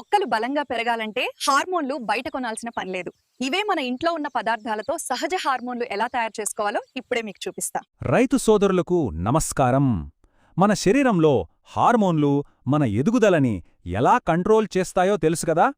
మొక్కలు బలంగా పెరగాలంటే హార్మోన్లు బయట కొనాల్సిన పని లేదు. ఇవే మన ఇంట్లో ఉన్న పదార్థాలతో సహజ హార్మోన్లు ఎలా తయారు చేసుకోవాలో ఇప్పుడే మీకు చూపిస్తా. రైతు సోదరులకు నమస్కారం. మన శరీరంలో హార్మోన్లు మన ఎదుగుదలని ఎలా కంట్రోల్ చేస్తాయో తెలుసు కదా?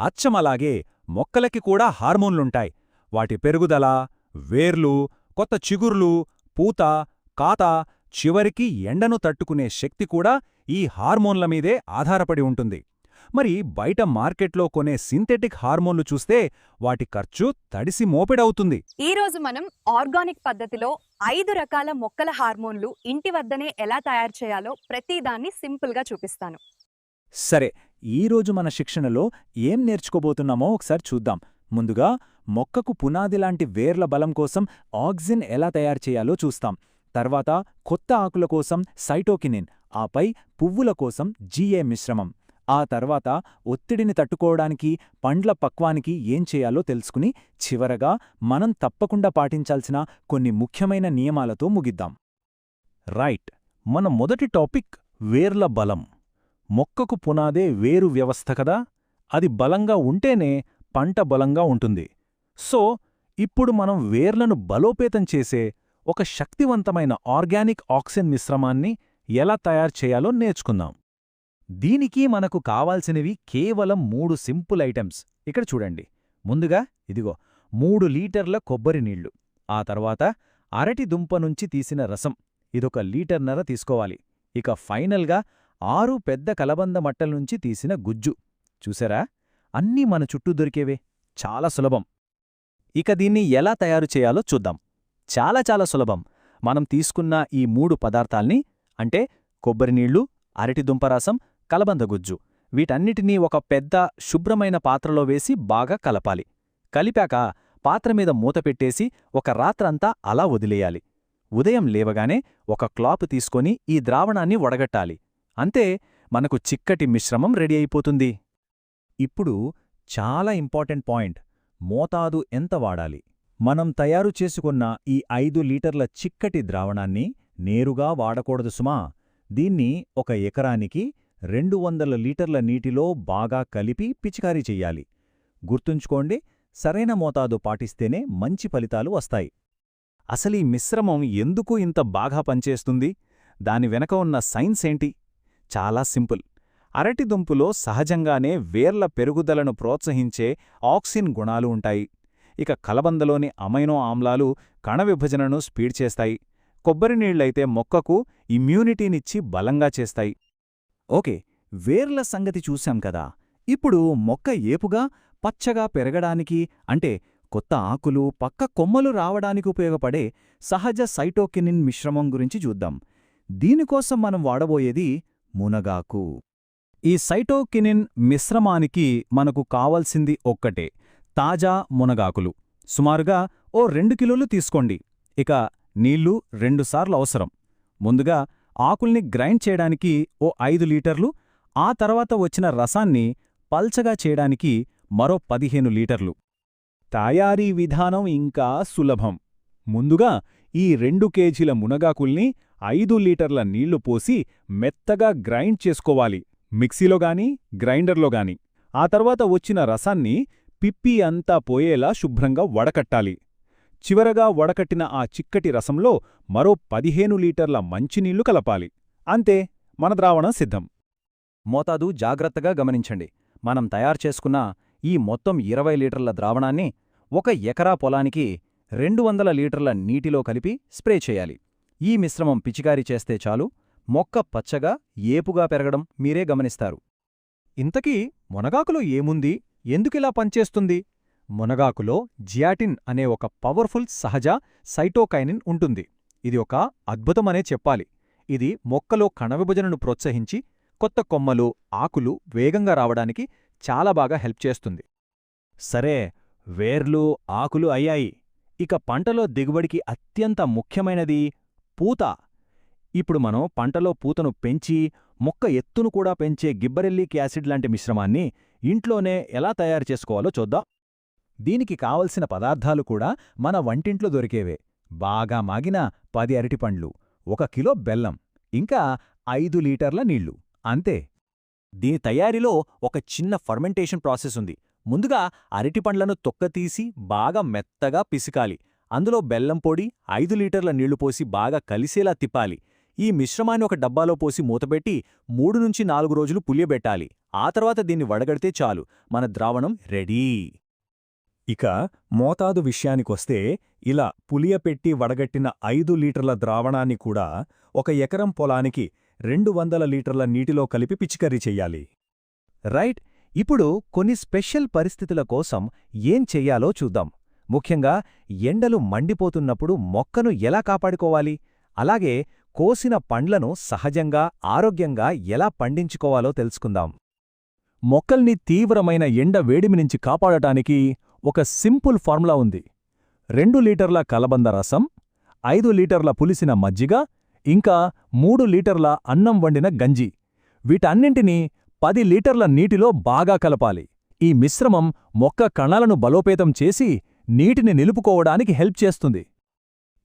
అచ్చమలాగే మొక్కలకి కూడా హార్మోన్లుంటాయి. వాటి పెరుగుదల వేర్లు కొత్త చిగుర్లు పూత కాత చివరికి ఎండను తట్టుకునే శక్తి కూడా ఈ హార్మోన్ల మీదే ఆధారపడి ఉంటుంది. మరి బయట మార్కెట్లో కొనే సింథెటిక్ హార్మోన్లు చూస్తే వాటి ఖర్చు తడిసి మోపెడవుతుంది. ఈ రోజు మనం ఆర్గానిక్ పద్ధతిలో ఐదు రకాల మొక్కల హార్మోన్లు ఇంటి వద్దనే ఎలా తయారు చేయాలో ప్రతిదాన్ని సింపుల్గా చూపిస్తాను. సరే ఈరోజు మన శిక్షణలో ఏం నేర్చుకోబోతున్నామో ఒకసారి చూద్దాం. ముందుగా మొక్కకు పునాదిలాంటి వేర్ల బలం కోసం ఆక్సిన్ ఎలా తయారు చేయాలో చూస్తాం. తర్వాత కొత్త ఆకుల కోసం సైటోకినిన్ ఆపై పువ్వుల కోసం జీఏ మిశ్రమం. ఆ తర్వాత ఒత్తిడిని తట్టుకోవడానికి పండ్ల పక్వానికి ఏం చేయాలో తెలుసుకుని చివరగా మనం తప్పకుండా పాటించాల్సిన కొన్ని ముఖ్యమైన నియమాలతో ముగిద్దాం. రైట్. మన మొదటి టాపిక్ వేర్ల బలం. మొక్కకు పునాదే వేరు వ్యవస్థ కదా? అది బలంగా ఉంటేనే పంట బలంగా ఉంటుంది. సో ఇప్పుడు మనం వేర్లను బలోపేతం చేసే ఒక శక్తివంతమైన ఆర్గానిక్ ఆక్సిజన్ మిశ్రమాన్ని ఎలా తయారు చేయాలో నేర్చుకుందాం. దీనికి మనకు కావాల్సినవి కేవలం మూడు సింపుల్ ఐటమ్స్. ఇక్కడ చూడండి. ముందుగా ఇదిగో మూడు లీటర్ల కొబ్బరి నీళ్ళు. ఆ తర్వాత అరటి దుంప నుంచి తీసిన రసం. ఇదొక లీటర్నర తీసుకోవాలి. ఇక ఫైనల్గా ఆరు పెద్ద కలబంద మట్టల నుంచి తీసిన గుజ్జు. చూసారా? అన్నీ మన చుట్టూ దొరికేవే. చాలా సులభం. ఇక దీన్ని ఎలా తయారు చేయాలో చూద్దాం. చాలా చాలా సులభం. మనం తీసుకున్న ఈ మూడు పదార్థాల్ని అంటే కొబ్బరి నీళ్ళు అరటి దుంపరసం కలబంద గుజ్జు. వీటన్నిటినీ ఒక పెద్ద శుభ్రమైన పాత్రలో వేసి బాగా కలపాలి. కలిపాక పాత్ర మీద మూత పెట్టేసి ఒక రాత్రంతా అలా వదిలేయాలి. ఉదయం లేవగానే ఒక క్లాప్ తీసుకొని ఈ ద్రావణాన్ని వడగట్టాలి. అంతే మనకు చిక్కటి మిశ్రమం రెడీ అయిపోతుంది. ఇప్పుడు చాలా ఇంపార్టెంట్ పాయింట్. మోతాదు ఎంత వాడాలి? మనం తయారు చేసుకున్న ఈ ఐదు లీటర్ల చిక్కటి ద్రావణాన్ని నేరుగా వాడకూడదు సుమా. దీన్ని ఒక ఎకరానికి రెండు వందల లీటర్ల నీటిలో బాగా కలిపి పిచికారీ చెయ్యాలి. గుర్తుంచుకోండి సరైన మోతాదు పాటిస్తేనే మంచి ఫలితాలు వస్తాయి. అసలీ మిశ్రమం ఎందుకు ఇంత బాగా పనిచేస్తుంది? దాని వెనక ఉన్న సైన్స్ ఏంటి? చాలా సింపుల్. అరటి దుంపులో సహజంగానే వేర్ల పెరుగుదలను ప్రోత్సహించే ఆక్సిన్ గుణాలు ఉంటాయి. ఇక కలబందలోని అమైనో ఆమ్లాలు కణ విభజనను స్పీడ్ చేస్తాయి. కొబ్బరి నీళ్ళైతే మొక్కకు ఇమ్యూనిటీనిచ్చి బలంగా చేస్తాయి. ఓకే వేర్ల సంగతి చూశాం కదా. ఇప్పుడు మొక్క ఏపుగా పచ్చగా పెరగడానికి అంటే కొత్త ఆకులు పక్క కొమ్మలు రావడానికి ఉపయోగపడే సహజ సైటోకినిన్ మిశ్రమం గురించి చూద్దాం. దీనికోసం మనం వాడబోయేది మునగాకు. ఈ సైటోకినిన్ మిశ్రమానికి మనకు కావలసింది ఒక్కటే తాజా మునగాకులు. సుమారుగా ఓ రెండు కిలోలు తీసుకోండి. ఇక నీళ్ళు రెండుసార్లు అవసరం. ముందుగా ఆకుల్ని గ్రైండ్ చేయడానికి ఓ ఐదు లీటర్లు ఆ తర్వాత వచ్చిన రసాన్ని పల్చగా చేయడానికి మరో పదిహేను లీటర్లు. తయారీ విధానం ఇంకా సులభం. ముందుగా ఈ రెండు కేజీల మునగాకుల్ని ఐదు లీటర్ల నీళ్ళు పోసి మెత్తగా గ్రైండ్ చేసుకోవాలి మిక్సీలో గాని గ్రైండర్లో గాని. ఆ తర్వాత వచ్చిన రసాన్ని పిప్పి అంతా పోయేలా శుభ్రంగా వడకట్టాలి. చివరగా వడకట్టిన ఆ చిక్కటి రసంలో మరో పదిహేను లీటర్ల మంచినీళ్ళు కలపాలి. అంతే మన ద్రావణం సిద్ధం. మోతాదు జాగ్రత్తగా గమనించండి. మనం తయారు చేసుకున్న ఈ మొత్తం ఇరవై లీటర్ల ద్రావణాన్ని ఒక ఎకరా పొలానికి రెండు వందల లీటర్ల నీటిలో కలిపి స్ప్రే చేయాలి. ఈ మిశ్రమం పిచికారీ చేస్తే చాలు మొక్క పచ్చగా ఏపుగా పెరగడం మీరే గమనిస్తారు. ఇంతకీ మునగాకులో ఏముంది? ఎందుకిలా పనిచేస్తుంది? మునగాకులో జియాటిన్ అనే ఒక పవర్ఫుల్ సహజ సైటోకైనిన్ ఉంటుంది. ఇది ఒక అద్భుతమనే చెప్పాలి. ఇది మొక్కలో కణవిభజనను ప్రోత్సహించి కొత్త కొమ్మలు ఆకులు వేగంగా రావడానికి చాలా బాగా హెల్ప్ చేస్తుంది. సరే వేర్లు ఆకులు అయ్యాయి. ఇక పంటలో దిగుబడికి అత్యంత ముఖ్యమైనది పూత. ఇప్పుడు మనం పంటలో పూతను పెంచి మొక్క ఎత్తును కూడా పెంచే గిబ్బరెల్లిక్ యాసిడ్ లాంటి మిశ్రమాన్ని ఇంట్లోనే ఎలా తయారు చేసుకోవాలో చూద్దాం. దీనికి కావలసిన పదార్థాలు కూడా మన వంటింట్లో దొరికేవే. బాగా మాగిన పది అరటిపండ్లు ఒక కిలో బెల్లం ఇంకా ఐదు లీటర్ల నీళ్ళు అంతే. దీని తయారీలో ఒక చిన్న ఫర్మెంటేషన్ ప్రాసెస్ ఉంది. ముందుగా అరటిపండ్లను తొక్కతీసి బాగా మెత్తగా పిసికాలి. అందులో బెల్లం పొడి ఐదు లీటర్ల నీళ్ళు పోసి బాగా కలిసేలా తిప్పాలి. ఈ మిశ్రమాన్ని ఒక డబ్బాలో పోసి మూతపెట్టి మూడు నుంచి నాలుగు రోజులు పులియబెట్టాలి. ఆ తర్వాత దీన్ని వడగడితే చాలు. మన ద్రావణం రెడీ. ఇక మోతాదు విషయానికొస్తే ఇలా పులియపెట్టి వడగట్టిన ఐదు లీటర్ల ద్రావణాన్ని కూడా ఒక ఎకరం పొలానికి రెండు వందల లీటర్ల నీటిలో కలిపి పిచికరీ చెయ్యాలి. రైట్ ఇప్పుడు కొన్ని స్పెషల్ పరిస్థితుల కోసం ఏం చెయ్యాలో చూద్దాం. ముఖ్యంగా ఎండలు మండిపోతున్నప్పుడు మొక్కను ఎలా కాపాడుకోవాలి? అలాగే కోసిన పండ్లను సహజంగా ఆరోగ్యంగా ఎలా పండించుకోవాలో తెలుసుకుందాం. మొక్కల్ని తీవ్రమైన ఎండ వేడిమి నుంచి కాపాడటానికి ఒక సింపుల్ ఫార్ములా ఉంది. రెండు లీటర్ల కలబంద రసం ఐదు లీటర్ల పులిసిన మజ్జిగ ఇంకా మూడు లీటర్ల అన్నం వండిన గంజి. వీటన్నింటినీ పది లీటర్ల నీటిలో బాగా కలపాలి. ఈ మిశ్రమం మొక్క కణాలను బలోపేతం చేసి నీటిని నిలుపుకోవడానికి హెల్ప్ చేస్తుంది.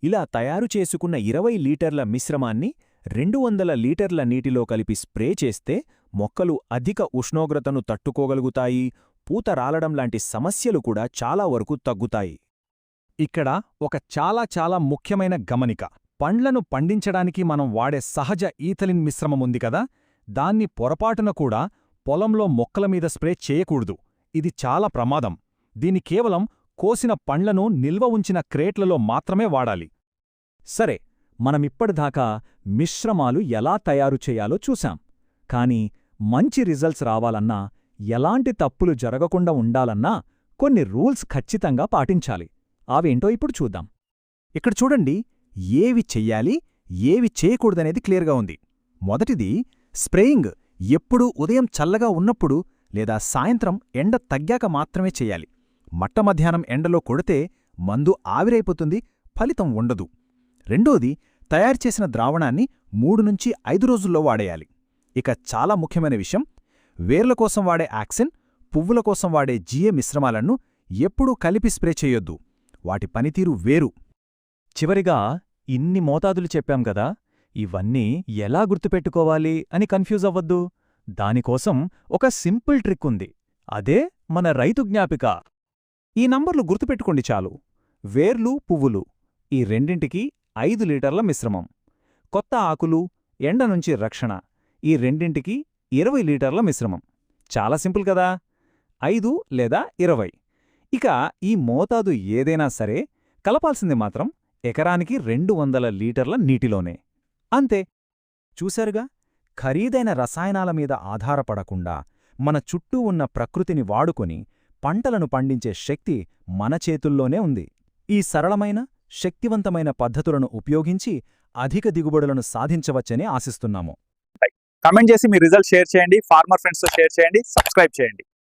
ఇలా తయారు చేసుకున్న ఇరవై లీటర్ల మిశ్రమాన్ని రెండు వందల లీటర్ల నీటిలో కలిపి స్ప్రే చేస్తే మొక్కలు అధిక ఉష్ణోగ్రతను తట్టుకోగలుగుతాయి పూత రాలడం లాంటి సమస్యలు కూడా చాలా వరకు తగ్గుతాయి. ఇక్కడ ఒక చాలా చాలా ముఖ్యమైన గమనిక. పండ్లను పండించడానికి మనం వాడే సహజ ఈథలిన్ మిశ్రమముంది కదా? దాన్ని పొరపాటున కూడా పొలంలో మొక్కల మీద స్ప్రే చేయకూడదు. ఇది చాలా ప్రమాదం. దీని కేవలం కోసిన పండ్లను నిల్వ ఉంచిన క్రేట్లలో మాత్రమే వాడాలి. సరే మనమిప్పటిదాకా మిశ్రమాలు ఎలా తయారు చేయాలో చూశాం. కాని మంచి రిజల్ట్స్ రావాలన్నా ఎలాంటి తప్పులు జరగకుండా ఉండాలన్నా కొన్ని రూల్స్ ఖచ్చితంగా పాటించాలి. అవేంటో ఇప్పుడు చూద్దాం. ఇక్కడ చూడండి ఏవి చెయ్యాలి ఏవి చేయకూడదనేది క్లియర్గా ఉంది. మొదటిది స్ప్రేయింగ్ ఎప్పుడూ ఉదయం చల్లగా ఉన్నప్పుడు లేదా సాయంత్రం ఎండ తగ్గాక మాత్రమే చెయ్యాలి. మట్ట మధ్యాహ్నం ఎండలో కొడితే మందు ఆవిరైపోతుంది ఫలితం ఉండదు. రెండోది తయారు చేసిన ద్రావణాన్ని మూడు నుంచి ఐదు రోజుల్లో వాడేయాలి. ఇక చాలా ముఖ్యమైన విషయం వేర్ల కోసం వాడే యాక్సిన్ పువ్వుల కోసం వాడే జిఏ మిశ్రమాలను ఎప్పుడూ కలిపి స్ప్రే చేయొద్దు. వాటి పనితీరు వేరు. చివరిగా ఇన్ని మోతాదులు చెప్పాం కదా ఇవన్నీ ఎలా గుర్తుపెట్టుకోవాలి అని కన్ఫ్యూజ్ అవ్వద్దు. దానికోసం ఒక సింపుల్ ట్రిక్ ఉంది. అదే మన రైతు జ్ఞాపిక. ఈ నంబర్లు గుర్తుపెట్టుకోండి చాలు. వేర్లు పువ్వులు ఈ రెండింటికి ఐదు లీటర్ల మిశ్రమం. కొత్త ఆకులు ఎండ నుంచి రక్షణ ఈ రెండింటికి ఇరవై లీటర్ల మిశ్రమం. చాలా సింపుల్ కదా? ఐదు లేదా ఇరవై. ఇక ఈ మోతాదు ఏదైనా సరే కలపాల్సింది మాత్రం ఎకరానికి రెండు వందల లీటర్ల నీటిలోనే. అంతే. చూశారుగా? ఖరీదైన రసాయనాల మీద ఆధారపడకుండా మన చుట్టూ ఉన్న ప్రకృతిని వాడుకొని పంటలను పండించే శక్తి మన చేతుల్లోనే ఉంది. ఈ సరళమైన శక్తివంతమైన పద్ధతులను ఉపయోగించి అధిక దిగుబడులను సాధించవచ్చని ఆశిస్తున్నాము. కమెంట్ చేసి మీ రిజల్ట్ షేర్ చేయండి. ఫార్మర్ ఫ్రెండ్స్తో షేర్ చేయండి. సబ్స్క్రైబ్ చేయండి.